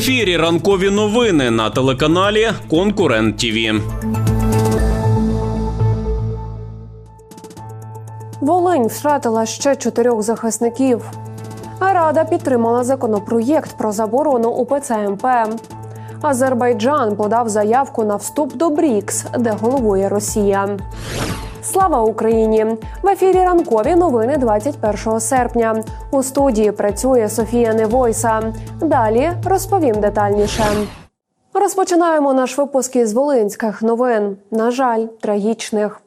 ефірі ранкові новини на телеканалі Конкурент ТІВІ. Волинь втратила ще чотирьох захисників. А Рада підтримала законопроєкт про заборону УПЦ МП. Азербайджан подав заявку на вступ до БРІКС, де головує Росія. Слава Україні! В ефірі ранкові новини 21 серпня. У студії працює Софія Невойса. Далі розповім детальніше. Розпочинаємо наш випуск із волинських новин. На жаль, трагічних.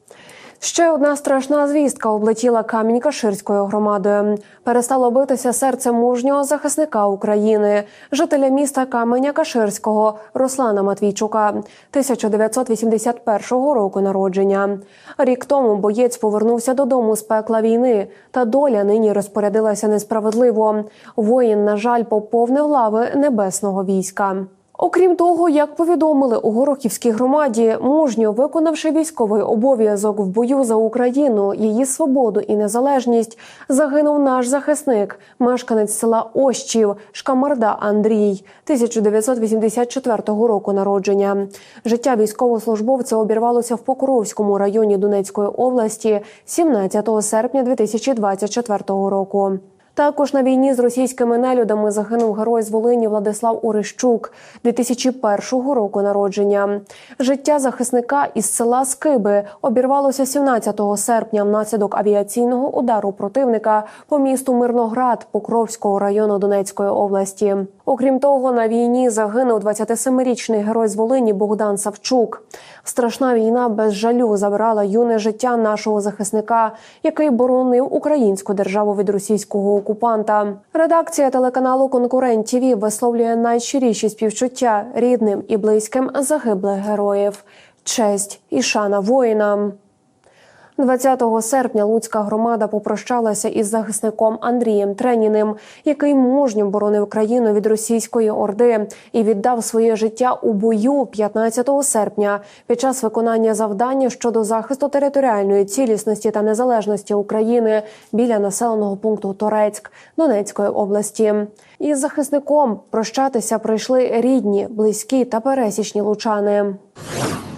Ще одна страшна звістка облетіла камінь Каширською громадою. Перестало битися серце мужнього захисника України, жителя міста Каменя Каширського Руслана Матвійчука, 1981 року народження. Рік тому боєць повернувся додому з пекла війни, та доля нині розпорядилася несправедливо. Воїн, на жаль, поповнив лави небесного війська. Окрім того, як повідомили у Горохівській громаді, мужньо виконавши військовий обов'язок в бою за Україну, її свободу і незалежність, загинув наш захисник, мешканець села Ощів, Шкамарда Андрій, 1984 року народження. Життя військовослужбовця обірвалося в Покровському районі Донецької області 17 серпня 2024 року. Також на війні з російськими нелюдами загинув герой з Волині Владислав Орищук 2001 року народження. Життя захисника із села Скиби обірвалося 17 серпня внаслідок авіаційного удару противника по місту Мирноград Покровського району Донецької області. Окрім того, на війні загинув 27-річний герой з Волині Богдан Савчук. Страшна війна без жалю забрала юне життя нашого захисника, який боронив українську державу від російського окупанта. Редакція телеканалу Конкурент ТІВІ висловлює найщиріші співчуття рідним і близьким загиблих героїв. Честь і шана воїнам. 20 серпня Луцька громада попрощалася із захисником Андрієм Треніним, який мужньо боронив країну від російської орди і віддав своє життя у бою 15 серпня під час виконання завдання щодо захисту територіальної цілісності та незалежності України біля населеного пункту Торецьк Донецької області. Із захисником прощатися прийшли рідні, близькі та пересічні лучани.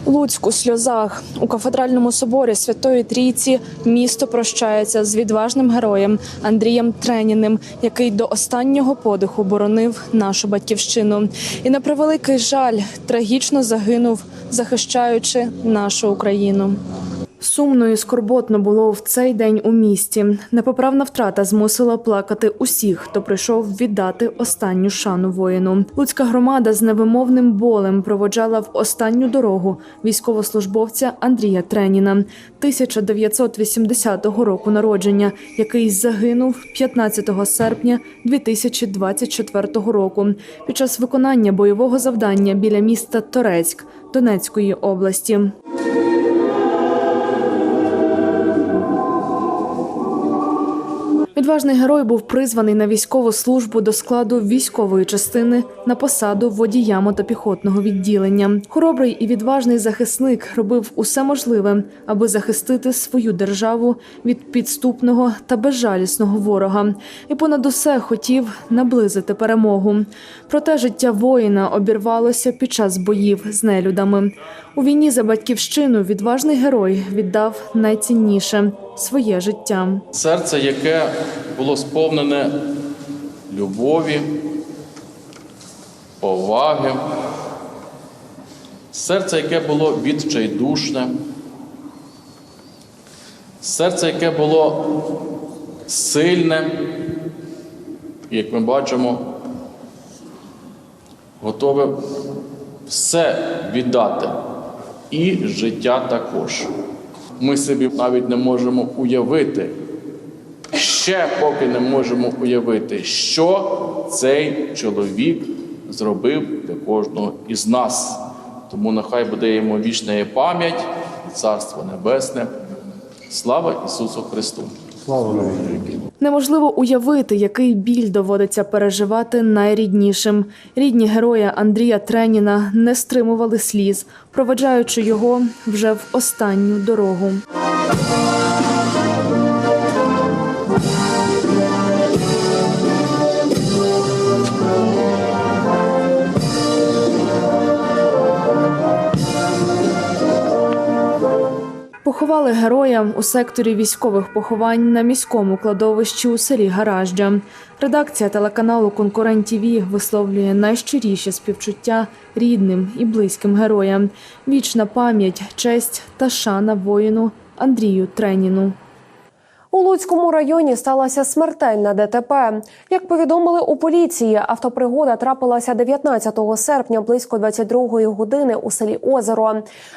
Луцьк у сльозах у кафедральному соборі Святої Трійці місто прощається з відважним героєм Андрієм Треніним, який до останнього подиху боронив нашу батьківщину. І на превеликий жаль трагічно загинув, захищаючи нашу Україну. Сумно і скорботно було в цей день у місті. Непоправна втрата змусила плакати усіх, хто прийшов віддати останню шану воїну. Луцька громада з невимовним болем проводжала в останню дорогу військовослужбовця Андрія Треніна, 1980 року народження, який загинув 15 серпня 2024 року під час виконання бойового завдання біля міста Торецьк Донецької області. Відважний герой був призваний на військову службу до складу військової частини на посаду водія мотопіхотного відділення. Хоробрий і відважний захисник робив усе можливе, аби захистити свою державу від підступного та безжалісного ворога, і понад усе хотів наблизити перемогу. Проте життя воїна обірвалося під час боїв з нелюдами. У війні за батьківщину відважний герой віддав найцінніше своє життя. Серце, яке було сповнене любові, поваги, серце, яке було відчайдушне, серце, яке було сильне, як ми бачимо, готове все віддати, і життя також. Ми собі навіть не можемо уявити, ще поки не можемо уявити, що цей чоловік зробив для кожного із нас. Тому нехай буде йому вічна пам'ять, і Царство Небесне. Слава Ісусу Христу! Неможливо уявити, який біль доводиться переживати найріднішим. Рідні героя Андрія Треніна не стримували сліз, проведжаючи його вже в останню дорогу. Поховали героя у секторі військових поховань на міському кладовищі у селі Гаражджа. Редакція телеканалу Конкурент ТІВІ висловлює найщиріше співчуття рідним і близьким героям. Вічна пам'ять, честь та шана воїну Андрію Треніну. У Луцькому районі сталася смертельна ДТП. Як повідомили у поліції, автопригода трапилася 19 серпня близько 22 години у селі Озеро.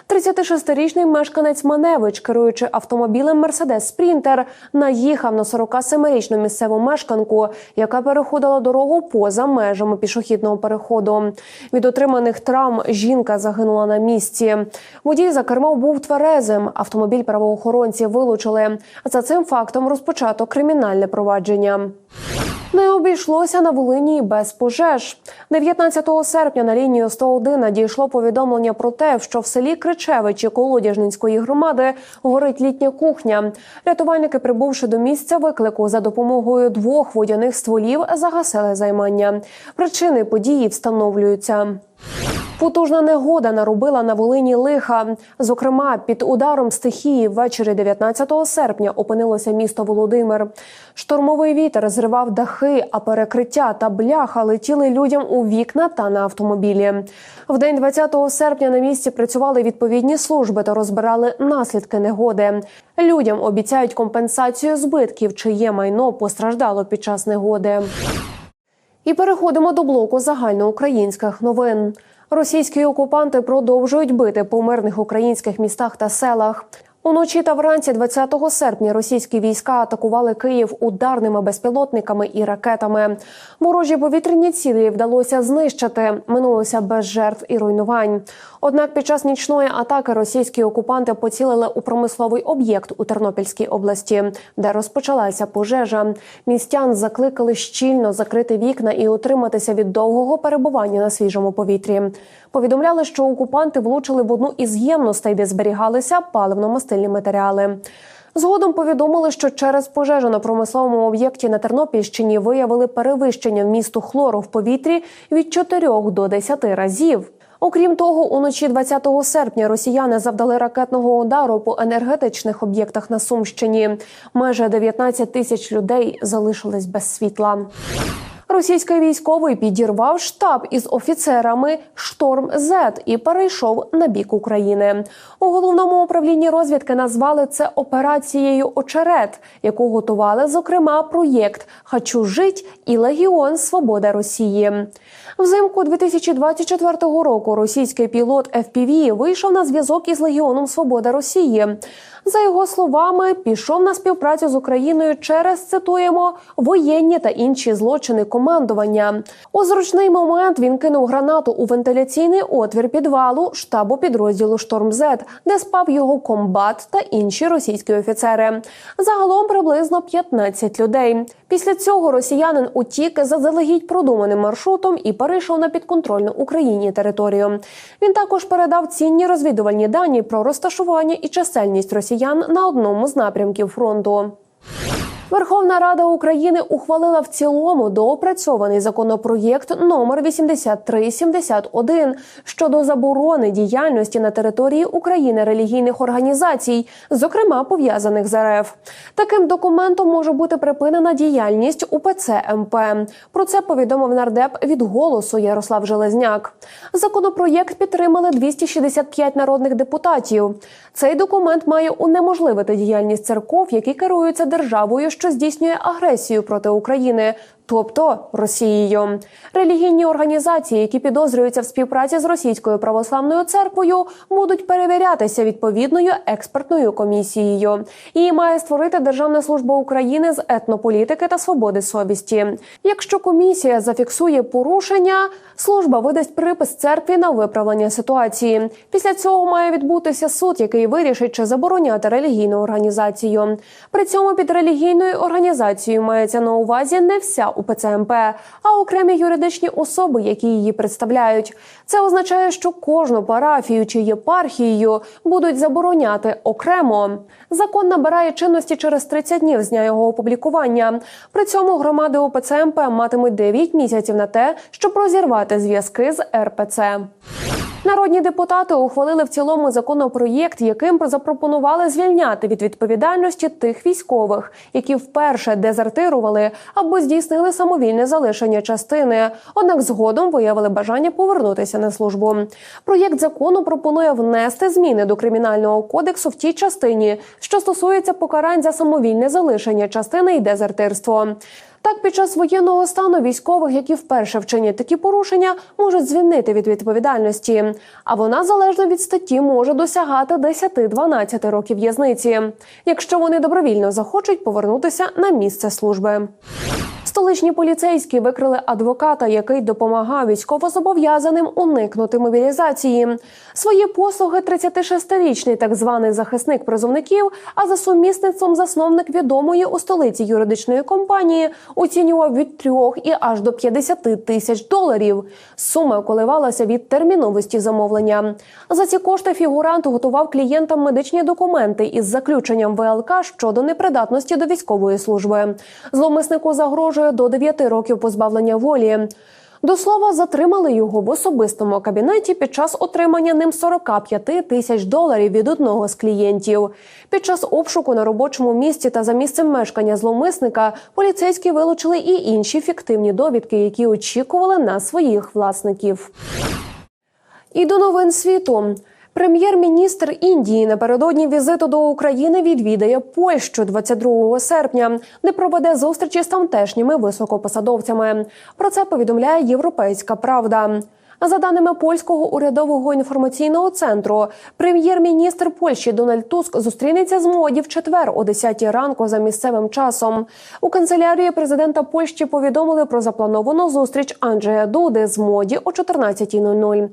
36-річний мешканець Маневич, керуючи автомобілем Мерседес Спрінтер, наїхав на 47-річну місцеву мешканку, яка переходила дорогу поза межами пішохідного переходу. Від отриманих травм жінка загинула на місці. Водій за кермом був тверезим. Автомобіль правоохоронці вилучили. За цим фактом розпочато кримінальне провадження. Не обійшлося на Волині без пожеж. 19 серпня на лінію 101 надійшло повідомлення про те, що в селі Кричевичі Колодяжнинської громади горить літня кухня. Рятувальники, прибувши до місця виклику за допомогою двох водяних стволів, загасили займання. Причини події встановлюються. Потужна негода наробила на Волині лиха. Зокрема, під ударом стихії ввечері 19 серпня опинилося місто Володимир. Штормовий вітер зривав дахи, а перекриття та бляха летіли людям у вікна та на автомобілі. В день 20 серпня на місці працювали відповідні служби та розбирали наслідки негоди. Людям обіцяють компенсацію збитків, чиє майно постраждало під час негоди. І переходимо до блоку загальноукраїнських новин. Російські окупанти продовжують бити по мирних українських містах та селах. Уночі та вранці 20 серпня російські війська атакували Київ ударними безпілотниками і ракетами. Ворожі повітряні цілі вдалося знищити. Минулося без жертв і руйнувань. Однак під час нічної атаки російські окупанти поцілили у промисловий об'єкт у Тернопільській області, де розпочалася пожежа. Містян закликали щільно закрити вікна і утриматися від довгого перебування на свіжому повітрі. Повідомляли, що окупанти влучили в одну із ємностей, де зберігалися паливно-мастильні матеріали. Згодом повідомили, що через пожежу на промисловому об'єкті на Тернопільщині виявили перевищення вмісту хлору в повітрі від 4 до 10 разів. Окрім того, уночі 20 серпня росіяни завдали ракетного удару по енергетичних об'єктах на Сумщині. Майже 19 тисяч людей залишились без світла. Російський військовий підірвав штаб із офіцерами Шторм З і перейшов на бік України. У головному управлінні розвідки назвали це операцією Очерет, яку готували зокрема проєкт Хочу жить і Легіон Свобода Росії. Взимку 2024 року російський пілот FPV вийшов на зв'язок із Легіоном Свобода Росії. За його словами, пішов на співпрацю з Україною через цитуємо воєнні та інші злочини командування. У зручний момент він кинув гранату у вентиляційний отвір підвалу штабу підрозділу Шторм З, де спав його комбат та інші російські офіцери. Загалом приблизно 15 людей. Після цього росіянин утік заздалегідь продуманим маршрутом і перейшов на підконтрольну Україні територію. Він також передав цінні розвідувальні дані про розташування і чисельність росіян на одному з напрямків фронту. Верховна Рада України ухвалила в цілому доопрацьований законопроєкт номер 8371 щодо заборони діяльності на території України релігійних організацій, зокрема пов'язаних з РФ. Таким документом може бути припинена діяльність УПЦ МП. Про це повідомив нардеп від голосу Ярослав Железняк. Законопроєкт підтримали 265 народних депутатів. Цей документ має унеможливити діяльність церков, які керуються державою, що здійснює агресію проти України. Тобто Росією релігійні організації, які підозрюються в співпраці з російською православною церквою, будуть перевірятися відповідною експертною комісією. Її має створити Державна служба України з етнополітики та свободи совісті. Якщо комісія зафіксує порушення, служба видасть припис церкві на виправлення ситуації. Після цього має відбутися суд, який вирішить, чи забороняти релігійну організацію. При цьому під релігійною організацією мається на увазі не вся УПЦ МП, а окремі юридичні особи, які її представляють. Це означає, що кожну парафію чи єпархією будуть забороняти окремо. Закон набирає чинності через 30 днів з дня його опублікування. При цьому громади УПЦ МП матимуть 9 місяців на те, щоб розірвати зв'язки з РПЦ. Народні депутати ухвалили в цілому законопроєкт, яким запропонували звільняти від відповідальності тих військових, які вперше дезертирували або здійснили самовільне залишення частини, однак згодом виявили бажання повернутися на службу. Проєкт закону пропонує внести зміни до кримінального кодексу в тій частині, що стосується покарань за самовільне залишення частини і дезертирство. Так, під час воєнного стану військових, які вперше вчинять такі порушення, можуть звільнити від відповідальності. А вона залежно від статті може досягати 10-12 років в'язниці, якщо вони добровільно захочуть повернутися на місце служби. Столичні поліцейські викрили адвоката, який допомагав військовозобов'язаним уникнути мобілізації. Свої послуги 36-річний так званий захисник призовників, а за сумісництвом засновник відомої у столиці юридичної компанії оцінював від 3 і аж до 50 тисяч доларів. Сума коливалася від терміновості замовлення. За ці кошти фігурант готував клієнтам медичні документи із заключенням ВЛК щодо непридатності до військової служби. Зловмиснику загрожує до 9 років позбавлення волі. До слова, затримали його в особистому кабінеті під час отримання ним 45 тисяч доларів від одного з клієнтів. Під час обшуку на робочому місці та за місцем мешкання зловмисника поліцейські вилучили і інші фіктивні довідки, які очікували на своїх власників. І до новин світу. Прем'єр-міністр Індії напередодні візиту до України відвідає Польщу 22 серпня, де проведе зустрічі з тамтешніми високопосадовцями. Про це повідомляє Європейська Правда. За даними польського урядового інформаційного центру, прем'єр-міністр Польщі Дональд Туск зустрінеться з моді в четвер о 10 ранку за місцевим часом. У канцелярії президента Польщі повідомили про заплановану зустріч Анджея Дуди з моді о 14.00.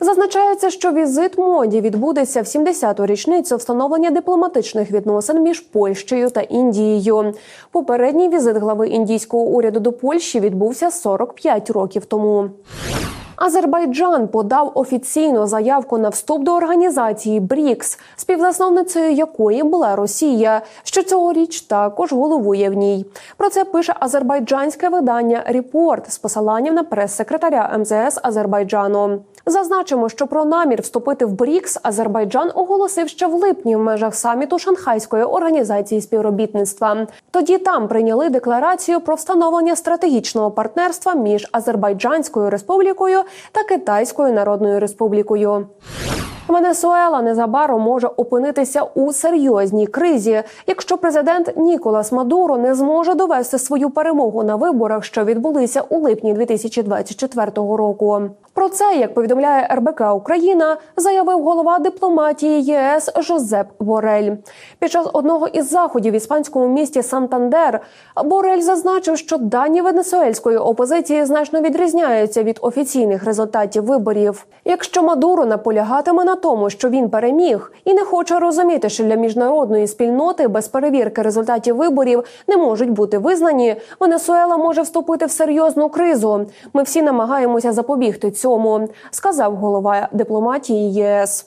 Зазначається, що візит моді відбудеться в 70-ту річницю встановлення дипломатичних відносин між Польщею та Індією. Попередній візит глави індійського уряду до Польщі відбувся 45 років тому. Азербайджан подав офіційну заявку на вступ до організації БРІКС, співзасновницею якої була Росія, що цьогоріч також головує в ній. Про це пише азербайджанське видання Ріпорт з посиланням на прес-секретаря МЗС Азербайджану. Зазначимо, що про намір вступити в БРІКС Азербайджан оголосив ще в липні в межах саміту Шанхайської організації співробітництва. Тоді там прийняли декларацію про встановлення стратегічного партнерства між Азербайджанською республікою та Китайською Народною Республікою. Венесуела незабаром може опинитися у серйозній кризі, якщо президент Ніколас Мадуро не зможе довести свою перемогу на виборах, що відбулися у липні 2024 року. Про це, як повідомляє РБК Україна, заявив голова дипломатії ЄС Жозеп Борель. Під час одного із заходів в іспанському місті Сантандер Борель зазначив, що дані венесуельської опозиції значно відрізняються від офіційних результатів виборів. Якщо Мадуро наполягатиме на тому, що він переміг, і не хоче розуміти, що для міжнародної спільноти без перевірки результатів виборів не можуть бути визнані, Венесуела може вступити в серйозну кризу. Ми всі намагаємося запобігти цьому, сказав голова дипломатії єС.